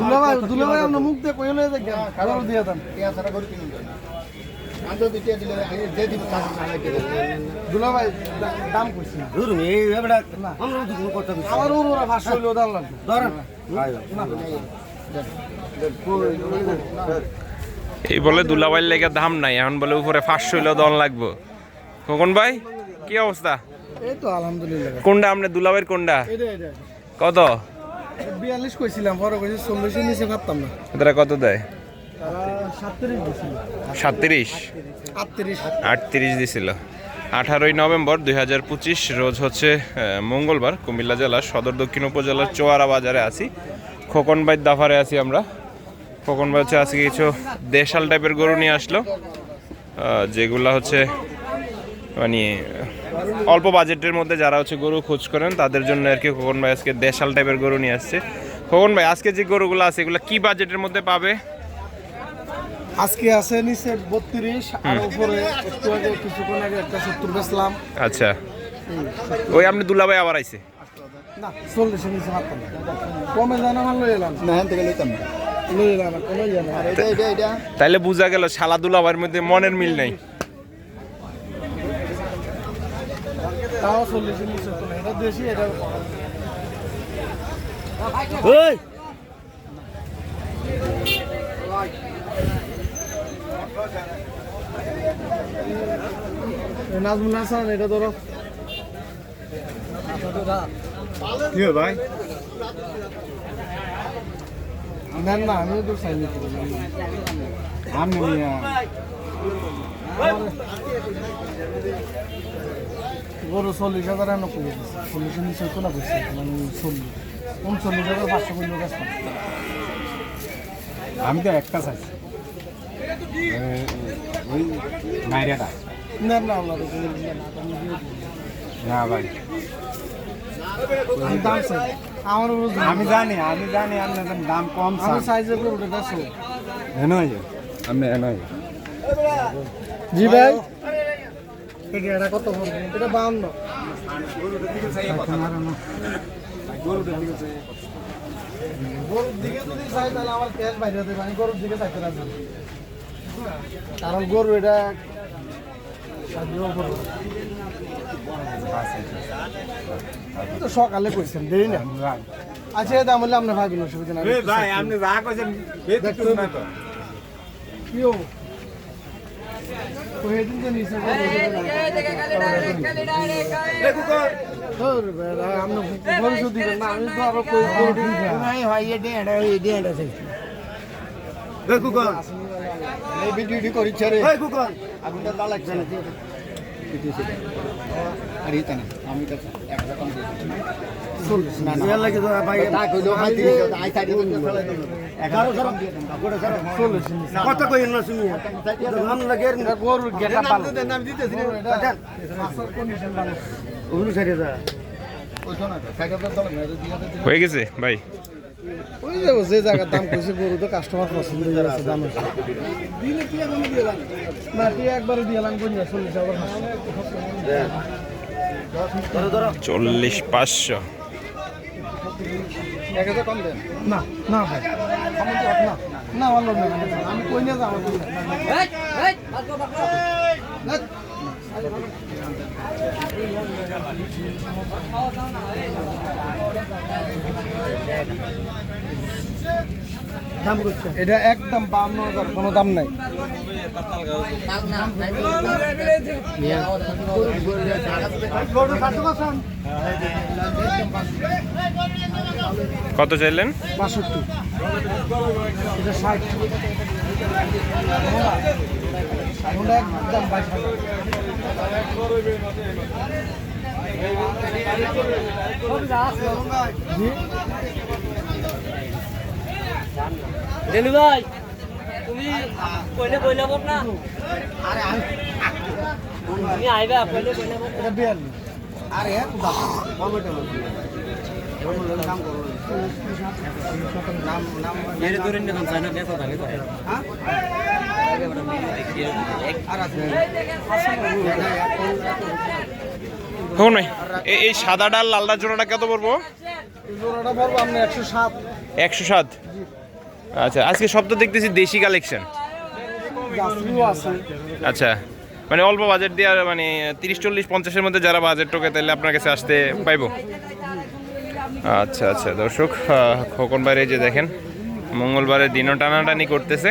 দুলাভাই দুলাভাই আমরা মুখ দিয়ে কইলে যে খাবার দিয়ে দেন। দুলাভাই দাম কইছি। ধরুন এই এবারে আমরা তো কোনো আমার ওরা ভাষা হইলেও দাম লাগবে ধরেন। এই বলে দুলাবাইর লেগে দাম নাই এখন বলে উপরে পাঁচশো হইলেও দন লাগবো। খোকন ভাই কি অবস্থা? এই তো আলহামদুলিল্লাহ। কোনটা আপনি দুলাবাইর কোনটা? কত? বিয়াল্লিশ কইছিলাম পরে কইছি চল্লিশের নিচে পারতাম না। তারা কত দেয়? তারা সাতত্রিশ। আটত্রিশ। দিছিল। আঠারোই নভেম্বর দুই হাজার পঁচিশ রোজ হচ্ছে মঙ্গলবার কুমিল্লা জেলার সদর দক্ষিণ উপজেলার চোয়ারা বাজারে আছি। খোকনবাই দাফারে আছি আমরা। খোকনবাই হচ্ছে আজকে কিছু দেশাল টাইপের গরু নিয়ে আসলো। যেগুলা হচ্ছে মানে অল্প বাজেটের মধ্যে যারা হচ্ছে গরু খোঁজ করেন তাদের জন্য আর কি খোকন ভাই আজকে দেশাল টাইপের গরু নিয়ে আসছে। খোকন ভাই আজকে যে গরুগুলো আছে এগুলো কি বাজেটের মধ্যে পাবে? আজকে আছে নিচে বত্রিশ আর উপরে একটু আগে কিছুক্ষণ আগে একটা সত্তর বেচলাম। আচ্ছা। ওই আপনি দুলাভাই আবার আইছে? না চল্লিশের নিচে পারতাম কমে জানা আমার লই এলাম? না হ্যাঁ থেকে লইতাম লই এলাম না কোনো না। এটা এটা এটা? তাইলে বোঝা গেল শালা দুলাভাইয়ের মধ্যে মনের মিল নাই। তাও চল্লিশের নিচে তো না। এটা দেশি এটা নাজমুল হাসান এটা ধরো। কি ভাই? নেন না আমি তো চাই নিতে পারি। না। আমি। গরু চল্লিশ হাজার এনে করে দিচ্ছে চল্লিশের নিচে তো না বেশি মানে চল্লিশ। উনচল্লিশ হাজার পাঁচশো করলে আমি তো একটা চাইছি। ওই না আমি না ভাই। দাম চাই। আমার আমি জানি আমি জানি আপনার দাম কম আমি সাইজের করে দেখো। আমি জি ভাই। এটা এটা কত এটা বাউন্ন। গরুর দিকে যদি চাই তাহলে আমার ক্যাশ বাইরে হতে পারে। গরুর দিকে চাইতে কারণ গরু এটা তো সকালে কইছেন দেরি না। আচ্ছা এটা বললে আপনার ভাবিন অসুবিধা নাই। ভাই আপনি যা কইছেন। কি হব? ওই দিন তো নিচে গরু ধুর বেড়া, আপনি গরু শুধু দিবেন না, আমি তো আরও কই- গরু দিবেন। দেখু এই ভিডিও এডি করি ছেড়ে। আগুনটা লাগছে না। আর ইতা না আমি তো একরকম চল্লিশ। না না লাগে তো ভাই তা কইলো ভাই 30 আই সাইডে তো ফেলে দিন 11 সরম দিয়ে দেন গোটা সরম চল্লিশ নিচে। কত কই না শুনি মন লাগে এটা গরুর গেটা ভালো। গরু এটা মাছের condition ভালো। ওগুলো ছেড়ে দা হয়ে গেছে, ভাই ওই যে যে জায়গার দাম কইছে গরু তো কাস্টমার পছন্দ হয়ে গেছে দাম হয়েছে। না টিয়া একবারে দিয়ে এলাম কোন চল্লিশ হাজার চল্লিশ পাঁচশো। এক হাজার কম দেন। না না ভাই। আমার তো না না আমার লোক আমি কই নিয়ে যাব? এটা একদম বান্ন হাজার কোনো দাম নাই। কত চাইলেন? বাষট্টি। এটা ষাট। একদম বাইশ হাজার দেলু ভাই তুমি কইলে কইলে বল না। তুমি আইবা কইলে কইলে বল এটা বিয়াল্লিশ। আরে এক দাম কমেটা মেরে ধরে নিয়ে চাই না কেসা থাকে খোকন ভাই এ- এই সাদা ডাল লাল ডাল জোড়াটা কত পড়ব? জোড়াটা পড়ব আপনি একশো সাত। একশো সাত? আচ্ছা আজকে সব তো দেখতেছি দেশি কালেকশন। আচ্ছা মানে অল্প বাজেট দিয়ে আর মানে তিরিশ চল্লিশ পঞ্চাশের মধ্যে যারা বাজেট টোকে তাহলে আপনার কাছে আসতে পাইবো। আচ্ছা আচ্ছা দর্শক খোকন বাইরে যে দেখেন মঙ্গলবারে দিনও টানাটানি করতেছে।